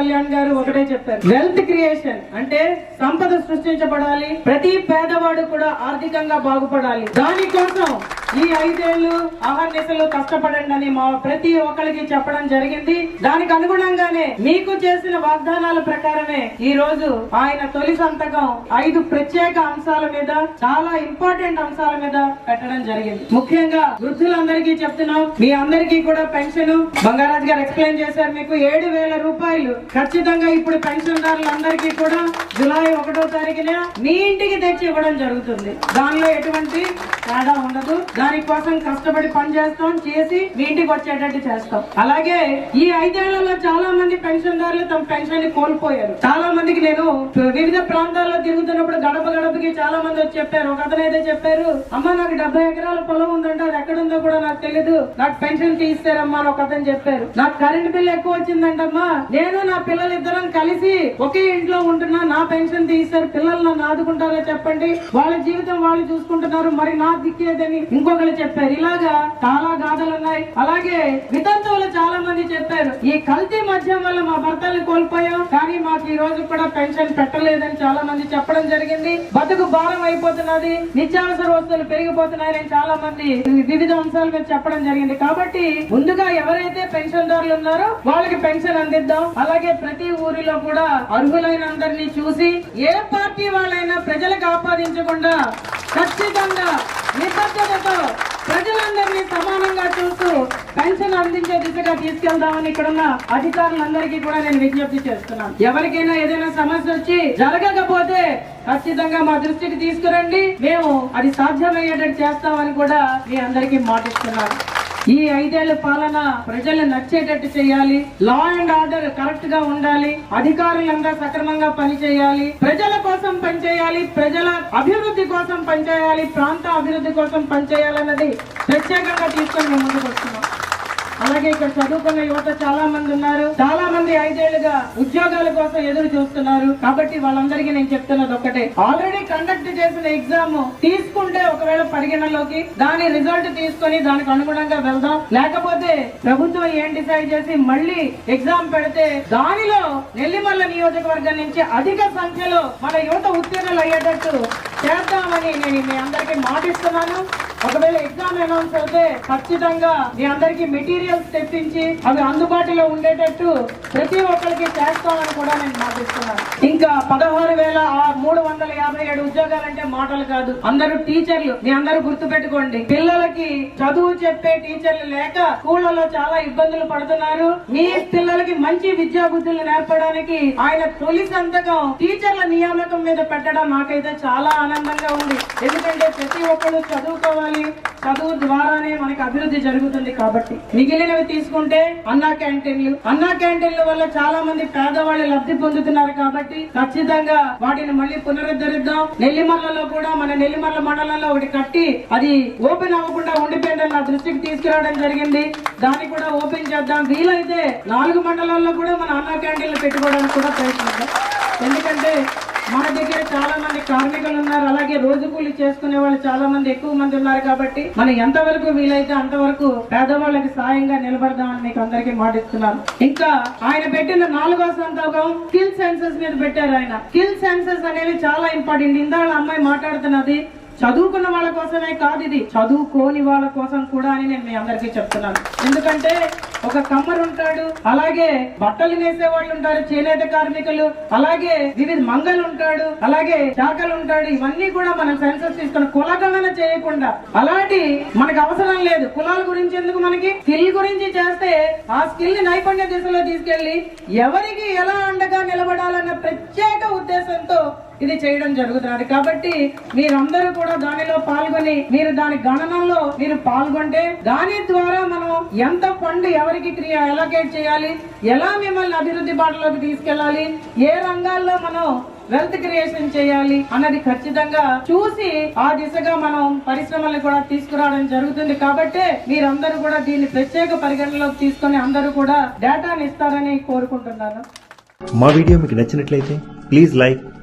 కళ్యాణ్ గారు ఒకటే చెప్పారు. వెల్త్ క్రియేషన్ అంటే సంపద సృష్టించబడాలి. ప్రతి పేదవాడు కూడా ఆర్థికంగా బాగుపడాలి. దానికోసం ఈ ఐదేళ్ళు అహర్నిశలు కష్టపడండి అని మా ప్రతి ఒక్కరికి చెప్పడం జరిగింది. దానికి అనుగుణంగానే మీకు చేసిన వాగ్దానాల ప్రకారమే ఈ రోజు ఆయన తొలి సంతకం ఐదు ప్రత్యేక అంశాల మీద చాలా ఇంపార్టెంట్ అంశాల మీద పెట్టడం జరిగింది. ముఖ్యంగా వృద్ధులందరికీ చెప్తున్నాం. మీ అందరికీ కూడా పెన్షన్ బంగారాజు గారు ఎక్స్ప్లెయిన్ చేశారు మీకు. ఏడు వేల రూపాయలు ఖచ్చితంగా ఇప్పుడు పెన్షన్దారులందరికీ కూడా జులై ఒకటో తారీఖున మీ ఇంటికి తెచ్చి ఇవ్వడం జరుగుతుంది. దానిలో ఎటువంటి తేడా ఉండదు. దానికోసం కష్టపడి పని చేస్తాం చేసి మీ ఇంటికి వచ్చేటట్టు చేస్తాం. అలాగే ఈ ఐదేళ్ళలో చాలా మంది పెన్షన్దారులు తమ పెన్షన్ని కోల్పోయారు. చాలా మందికి నేను వివిధ ప్రాంతాల్లో తిరుగుతున్నప్పుడు గడప గడపకి చాలా మంది వచ్చి చెప్పారు. ఒక అతనైతే చెప్పారు అమ్మ నాకు డెబ్బై ఎకరాల పొలం ఉందంటే అది ఎక్కడుందో కూడా నాకు తెలియదు నాకు పెన్షన్ తీస్తారమ్మా అని ఒక అతను చెప్పారు. నాకు కరెంట్ బిల్ ఎక్కువ వచ్చిందంటమ్మా. నేను నా పిల్లలు ఇద్దరం కలిసి ఒకే ఇంట్లో ఉంటున్నా నా పెన్షన్ తీస్తారు పిల్లలు నన్ను ఆదుకుంటారో చెప్పండి? వాళ్ళ జీవితం వాళ్ళు చూసుకుంటున్నారు. మరి నా దిక్కేదని ఇంకొకరు చెప్పారు. ఇలాగా చాలా గాథలు ఉన్నాయి. అలాగే వితంతువులు చాలా మంది చెప్పారు. ఈ కల్తీ మద్యం వల్ల మా భర్తల్ని కోల్పోయాం. కానీ మాకు ఈ రోజు కూడా పెన్షన్ పెట్టలేదని చాలా మంది చెప్పడం జరిగింది. బతుకు భారం అయిపోతున్నది. నిత్యావసర వస్తువులు పెరిగిపోతున్నాయని చాలా మంది వివిధ అంశాల మీద చెప్పడం జరిగింది. కాబట్టి ముందుగా ఎవరైతే పెన్షన్దారులు ఉన్నారో వాళ్ళకి పెన్షన్ అందిద్దాం. అలాగే ప్రతి ఊరిలో కూడా అర్హులైన అందరినీ చూసి ఏ పార్టీ వాళ్ళైనా ప్రజలకు ఆపాదించకుండా ఖచ్చితంగా నిబద్ధతతో ప్రజలందరినీ సమానంగా చూస్తూ పెన్షన్ అందించే దిశగా తీసుకెళ్దామని ఇక్కడున్న అధికారులందరికీ కూడా నేను విజ్ఞప్తి చేస్తున్నాను. ఎవరికైనా ఏదైనా సమస్య వచ్చి జరగకపోతే ఖచ్చితంగా మా దృష్టికి తీసుకురండి. మేము అది సాధ్యమయ్యేటట్టు చేస్తామని కూడా మీ అందరికీ మాటిస్తున్నాను. ఈ ఐదేళ్ళ పాలన ప్రజలు నచ్చేటట్టు చేయాలి. లా అండ్ ఆర్డర్ కరెక్ట్గా ఉండాలి. అధికారులంతా సక్రమంగా పనిచేయాలి. ప్రజల కోసం పనిచేయాలి. ప్రజల అభివృద్ధి కోసం పనిచేయాలి. ప్రాంత అభివృద్ధి కోసం పనిచేయాలన్నది ప్రత్యేకంగా తీసుకొని మేము ముందుకు వస్తున్నాం. అలాగే ఇక్కడ చదువుకున్న యువత చాలా మంది ఉన్నారు. చాలా మంది ఐదేళ్ళుగా ఉద్యోగాల కోసం ఎదురు చూస్తున్నారు. కాబట్టి వాళ్ళందరికీ నేను చెప్తున్నది ఒకటే ఆల్రెడీ కండక్ట్ చేసిన ఎగ్జామ్ తీసుకుంటే ఒకవేళ పరిగణలోకి దాని రిజల్ట్ తీసుకొని దానికి అనుగుణంగా వెళ్దాం. లేకపోతే ప్రభుత్వం ఏం డిసైడ్ చేసి మళ్ళీ ఎగ్జామ్ పెడితే దానిలో నెల్లిమల్ల నియోజకవర్గం నుంచి అధిక సంఖ్యలో మన యువత ఉత్తీర్ణులు అయ్యేటట్టు చేద్దామని నేను మీ అందరికీ మాటిస్తున్నాను. ఒకవేళ ఎగ్జామ్ అనౌన్స్ అయితే ఖచ్చితంగా మీ అందరికి మెటీరియల్స్ తెప్పించి అవి అందుబాటులో ఉండేటట్టు ప్రతి ఒక్కరికి చేస్తామని కూడా నేను మాటిస్తున్నాను ఇంకా పదహారు వేల మూడు వందల యాభై ఏడు ఉద్యోగాలంటే మాటలు కాదు. అందరూ టీచర్లు మీ అందరూ గుర్తు పెట్టుకోండి పిల్లలకి చదువు చెప్పే టీచర్లు లేక స్కూళ్ళలో చాలా ఇబ్బందులు పడుతున్నారు. మీ పిల్లలకి మంచి విద్యా బుద్ధులు నేర్పడానికి ఆయన తొలి సంతకం టీచర్ల నియామకం మీద పెట్టడం నాకైతే చాలా ఆనందంగా ఉంది. ఎందుకంటే ప్రతి ఒక్కరు చదువుకోవాలి చదువు ద్వారానే మనకి అభివృద్ధి జరుగుతుంది కాబట్టి మిగిలినవి తీసుకుంటే అన్నా క్యాంటీన్లు. అన్నా క్యాంటీన్ల వల్ల చాలా మంది పేదవాళ్ళు లబ్ధి పొందుతున్నారు కాబట్టి ఖచ్చితంగా వాటిని మళ్ళీ పునరుద్ధరిద్దాం. నెల్లిమర్లలో కూడా మన నెల్లిమర్ల మండలంలో ఒకటి కట్టి అది ఓపెన్ అవ్వకుండా ఉండిపోయిందని నా దృష్టికి తీసుకురావడం జరిగింది. దాన్ని కూడా ఓపెన్ చేద్దాం. వీలైతే నాలుగు మండలాల్లో కూడా మన అన్నా క్యాంటీన్లు పెట్టుకోవడానికి కూడా ప్రయత్నిద్దాం. ఎందుకంటే మన దగ్గర చాలా మంది కార్మికులు ఉన్నారు. అలాగే రోజు కూలి చేసుకునే వాళ్ళు చాలా మంది ఎక్కువ మంది ఉన్నారు కాబట్టి మనం ఎంతవరకు వీలైతే అంతవరకు పేదవాళ్ళకి సాయంగా నిలబడదామని మీకు అందరికీ మాటిస్తున్నాను ఇంకా ఆయన పెట్టిన నాలుగో సంతకం స్కిల్ సెన్సెస్ మీద పెట్టారు ఆయన. స్కిల్ సెన్సెస్ అనేవి చాలా ఇంపార్టెంట్. ఇందాళ్ళ అమ్మాయి మాట్లాడుతున్నది చదువుకున్న వాళ్ళ కోసమే కాదు ఇది. చదువుకోని వాళ్ళ కోసం కూడా అని నేను మీ అందరికీ చెప్తున్నాను. ఎందుకంటే ఒక కమ్మరు ఉంటాడు అలాగే బట్టలు నేసే వాళ్ళు ఉంటారు చేనేత కార్మికులు అలాగే వివిధ మంగలు ఉంటాడు అలాగే చాకలు ఉంటాడు ఇవన్నీ కూడా మనం సెన్సస్ తీసుకుని కులగణన చేయకుండా. అలాంటి మనకు అవసరం లేదు. కులాల గురించి ఎందుకు మనకి? స్కిల్ గురించి చేస్తే ఆ స్కిల్ని నైపుణ్య దిశలో తీసుకెళ్ళి ఎవరికి ఎలా అండగా నిలబడాలన్న ప్రత్యేక ఉద్దేశంతో ఇది చేయడం జరుగుతున్నది. కాబట్టి మీరందరూ కూడా దానిలో పాల్గొని మీరు దాని గణనంలో మీరు పాల్గొంటే దాని ద్వారా మనం ఎంత ఫండ్ ఎవరికి క్రియ ఎలాకేట్ చేయాలి ఎలా మిమ్మల్ని అభివృద్ధి బాటలోకి తీసుకెళ్ళాలి ఏ రంగాల్లో మనం వెల్త్ క్రియేషన్ చేయాలి అన్నది ఖచ్చితంగా చూసి ఆ దిశగా మనం పరిశ్రమల్ని కూడా తీసుకురావడం జరుగుతుంది. కాబట్టి మీరందరూ కూడా దీన్ని ప్రత్యేక పరిగణనలోకి తీసుకొని అందరూ కూడా డేటాని ఇస్తారని కోరుకుంటున్నాను. మా వీడియో మీకు నచ్చినట్లయితే please like